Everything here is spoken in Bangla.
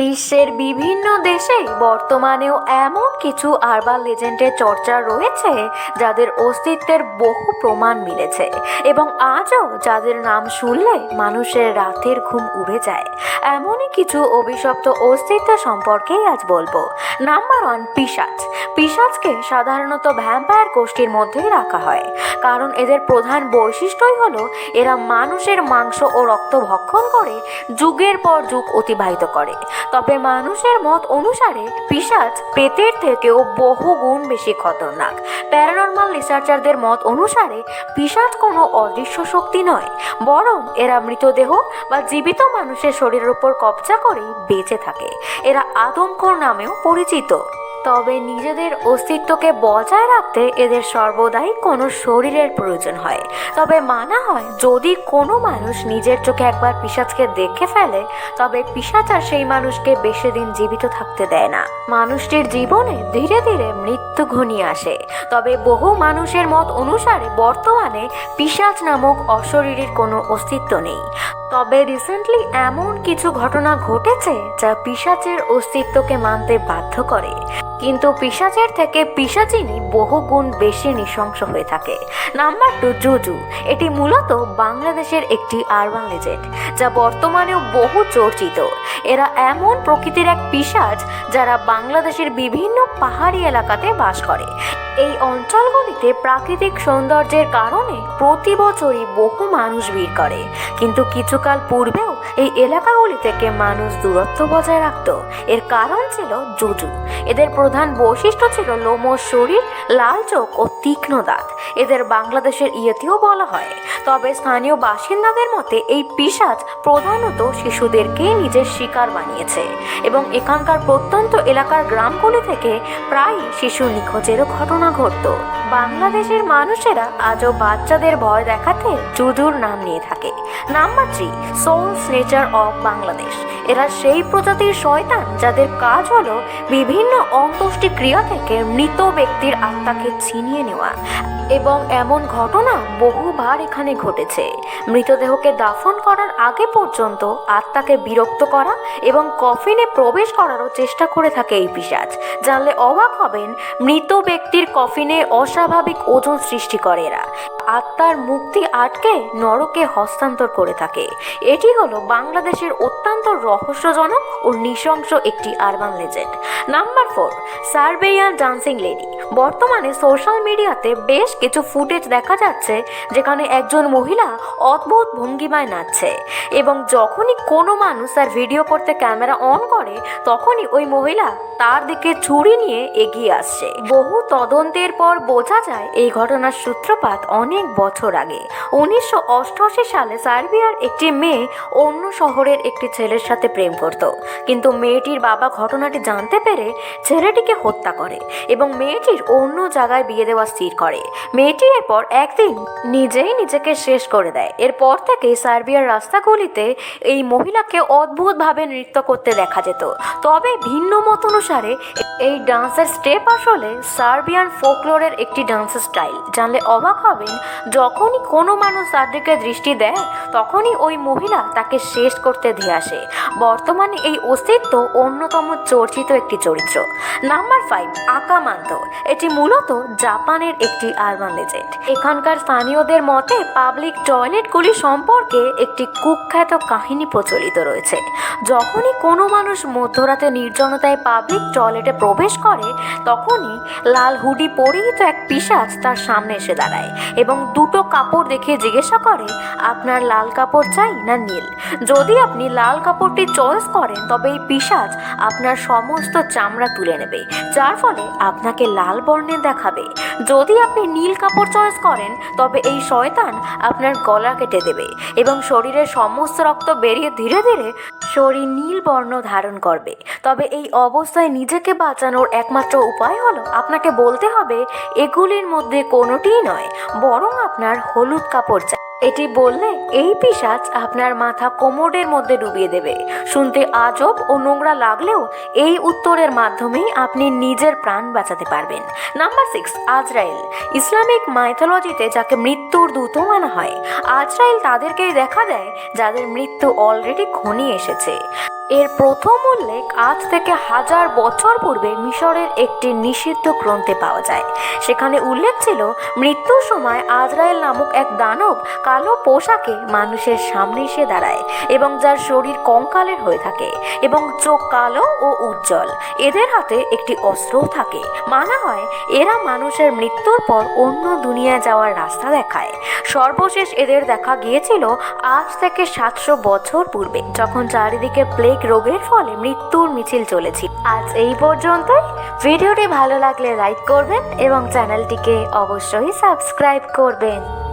বিশ্বের বিভিন্ন দেশে বর্তমানেও এমন কিছু আরবান লেজেন্ডের চর্চা রয়েছে, যাদের অস্তিত্বের বহু প্রমাণ মিলেছে এবং আজও যাদের নাম শুনলে মানুষের রাতের ঘুম উড়ে যায়। এমনই কিছু অভিশপ্ত অস্তিত্ব সম্পর্কেই আজ বলব। নাম্বার ওয়ান পিসাচ পিসাচকে সাধারণত ভ্যাম্পায়ার গোষ্ঠীর মধ্যেই রাখা হয়। কারণ এদের প্রধান বৈশিষ্ট্যই হলো, এরা মানুষের মাংস ও রক্ত ভক্ষণ করে, যুগের পর যুগ অতিবাহিত করে। তবে মানুষের মত অনুসারে পিসাজ পেতের থেকেও বহু গুণ বেশি খতরনাক। প্যারানর্মাল রিসার্চারদের মত অনুসারে পিসাজ কোনো অদৃশ্য শক্তি নয়, বরং এরা মৃতদেহ বা জীবিত মানুষের শরীরের উপর কবজা করেই বেঁচে থাকে। এরা আদমখোর নামেও পরিচিত। তবে নিজেদের অস্তিত্বকে বজায় রাখতে এদের সর্বদাই কোনো শরীরের প্রয়োজন হয়। তবে মানা হয়, যদি কোনো মানুষ নিজের চোখে একবার পিসাচকে দেখে ফেলে, তবে পিসাচ আর সেই মানুষকে বেশি দিন জীবিত থাকতে দেয় না। মানুষটির জীবনে ধীরে ধীরে মৃত্যু ঘনিয়ে আসে। তবে বহু মানুষের মত অনুসারে বর্তমানে পিসাচ নামক অশরীরের কোনো অস্তিত্ব নেই। তবে রিসেন্টলি এমন কিছু ঘটনা ঘটেছে যা পিসাচের অস্তিত্বকে মানতে বাধ্য করে। কিন্তু পিসাচের থেকে পিসাচিনি বহু গুণ বেশি নৃশংস হয়ে থাকে। নাম্বার টু জুজু এটি মূলত বাংলাদেশের একটি আরবান লেজেন্ড যা বর্তমানেও বহু চর্চিত। এরা এমন প্রকৃতির এক পিসাচ যারা বাংলাদেশের বিভিন্ন পাহাড়ি এলাকাতে বাস করে। এই অঞ্চলগুলিতে প্রাকৃতিক সৌন্দর্যের কারণে প্রতি বছরই বহু মানুষ ভিড় করে। কিন্তু কিছুকাল পূর্বেও এই এলাকাগুলি থেকে মানুষ দূরত্ব বজায় রাখত। এর কারণ ছিল জুজু এদের প্রধান বৈশিষ্ট্য ছিল লোমোর শরীর, লাল চোখ ও তীক্ষ্ণ দাঁত। এদের বাংলাদেশের ইয়েতেও বলা হয়। তবে স্থানীয় বাসিন্দাদের মতে এই পিসাজ প্রধানত শিশুদেরকে নিজের শিকার বানিয়েছে এবং এখানকার প্রত্যন্ত এলাকার গ্রামগুলি থেকে প্রায় শিশু নিখোঁজেরও ঘটনা ঘটত। বাংলাদেশের মানুষেরা আজও বাচ্চাদের ভয় দেখাতে জুজুর নাম নিয়ে থাকে। Number three soul nature of Bangladesh এরা সেই প্রজাতির শয়তান যাদের কাজ হলো বিভিন্ন অন্ত্যেষ্টি ক্রিয়া থেকে মৃত ব্যক্তির আত্মাকে ছিনিয়ে নেওয়া। এবং এমন ঘটনা বহুবার এখানে ঘটেছে। মৃতদেহকে দাফন করার আগে পর্যন্ত আত্মাকে বিরক্ত করা এবং কফিনে প্রবেশ করারও চেষ্টা করে থাকে এই পিসাজ জানলে অবাক হবেন, মৃত ব্যক্তির কফিনে অস্বাভাবিক ওজন সৃষ্টি করে এরা। আত্মার মুক্তি আটকে নরকে হস্তান্তর করে থাকে। এটি হলো বাংলাদেশের অত্যন্ত রহস্যজনক ও নৃশংস একটি urban legend number four Serbian dancing lady বর্তমানে সোশ্যাল মিডিয়াতে বেশ কিছু ফুটেজ দেখা যাচ্ছে, যেখানে একজন মহিলা অদ্ভুত ভঙ্গিমায় নাচছে এবং যখনই কোনো মানুষ তার ভিডিও করতে ক্যামেরা অন করে, তখনই ওই মহিলা তার দিকে ছুরি নিয়ে এগিয়ে আসছে। বহু তদন্তের পর বোঝা যায়, এই ঘটনার সূত্রপাত অনেক বছর আগে। উনিশশো অষ্টআশি সালে সার্বিয়ার একটি মেয়ে অন্য শহরের একটি ছেলের সাথে প্রেম করত। কিন্তু মেয়েটির বাবা ঘটনাটি জানতে পেরে ছেলেটিকে হত্যা করে এবং মেয়েটির অন্য জায়গায় বিয়ে দেওয়া স্থির করে। মেয়েটি এরপর একদিন নিজেই নিজেকে শেষ করে দেয়। এরপর থেকে সার্বিয়ার রাস্তাগুলিতে এই মহিলাকে অদ্ভুতভাবে নৃত্য করতে দেখা যেত। তবে ভিন্ন মত অনুসারে, এই ডান্সের স্টেপ আসলে সার্বিয়ান ফোকলোরের একটি ডান্সের স্টাইল জানলে অবাক হবেন, যখনই কোনো মানুষ তার দিকে দৃষ্টি দেয়, তখনই ওই মহিলা তাকে শেষ করতে দিয়ে আসে। বর্তমানে এই অস্তিত্ব অন্যতম চর্চিত একটি চরিত্র। নাম্বার ফাইভ আকামান্ত এটি মূলত জাপানের একটি আরবান লেজেন্ড এখানকার স্থানীয়দের মতে পাবলিক টয়লেটগুলি সম্পর্কে একটি কুখ্যাত কাহিনী প্রচলিত রয়েছে। যখনই কোনো মানুষ মধ্যরাতে নির্জনতায় পাবলিক টয়লেটে প্রবেশ করে, তখনই লাল হুডি পরিহিত এক পিসাজ তার সামনে এসে দাঁড়ায় এবং দুটো কাপড় দেখে জিজ্ঞাসা করে, আপনার লাল কাপড় চাই না নীল? যদি আপনি লাল কাপড়টি চয়েস করেন, তবে এই পিসাজ আপনার সমস্ত চামড়া তুলে নেবে, যার ফলে আপনাকে লাল বর্ণে দেখাবে। যদি আপনি নীল কাপড় চয়েস করেন, তবে এই শয়তান আপনার গলা কেটে দেবে এবং শরীরের সমস্ত রক্ত বেরিয়ে ধীরে ধীরে শরীর নীল বর্ণ ধারণ করবে। তবে এই অবস্থায় নিজেকে বাঁচানোর একমাত্র উপায় হলো, আপনাকে বলতে হবে এগুলির মধ্যে কোনোটিই নয়, বরং আপনার হলুদ কাপড় চাই এটি বললে এই পিসাচ আপনার মাথা কোমরের মধ্যে ডুবিয়ে দেবে। শুনতে আজব ও নোংরা লাগলেও এই উত্তরের মাধ্যমেই আপনি নিজের প্রাণ বাঁচাতে পারবেন। নাম্বার সিক্স, আজরাইল। ইসলামিক মাইথোলজিতে যাকে মৃত্যুর দূত মানা হয়, আজরাইল তাদেরকেই দেখা দেয় যাদের মৃত্যু অলরেডি ঘনিয়ে এসেছে। এর প্রথম উল্লেখ আজ থেকে হাজার বছর পূর্বে মিশরের একটি নিষিদ্ধ গ্রন্থে পাওয়া যায়। সেখানে উল্লেখ ছিল, মৃত্যুর সময় আজরায়েল নামক এক দানব কালো পোশাকে মানুষের সামনে এসে দাঁড়ায় এবং যার শরীর কঙ্কালের হয়ে থাকে এবং চোখ কালো ও উজ্জ্বল। এদের হাতে একটি অস্ত্রও থাকে। মানা হয়, এরা মানুষের মৃত্যুর পর অন্য দুনিয়ায় যাওয়ার রাস্তা দেখায়। সর্বশেষ এদের দেখা গিয়েছিল আজ থেকে সাতশো বছর পূর্বে, যখন চারিদিকে প্লেগ রোগের ফলে মৃত্যুর মিছিল চলেছি আজ এই পর্যন্তই। ভিডিওটি ভালো লাগলে লাইক করবেন এবং চ্যানেলটিকে অবশ্যই সাবস্ক্রাইব করবেন।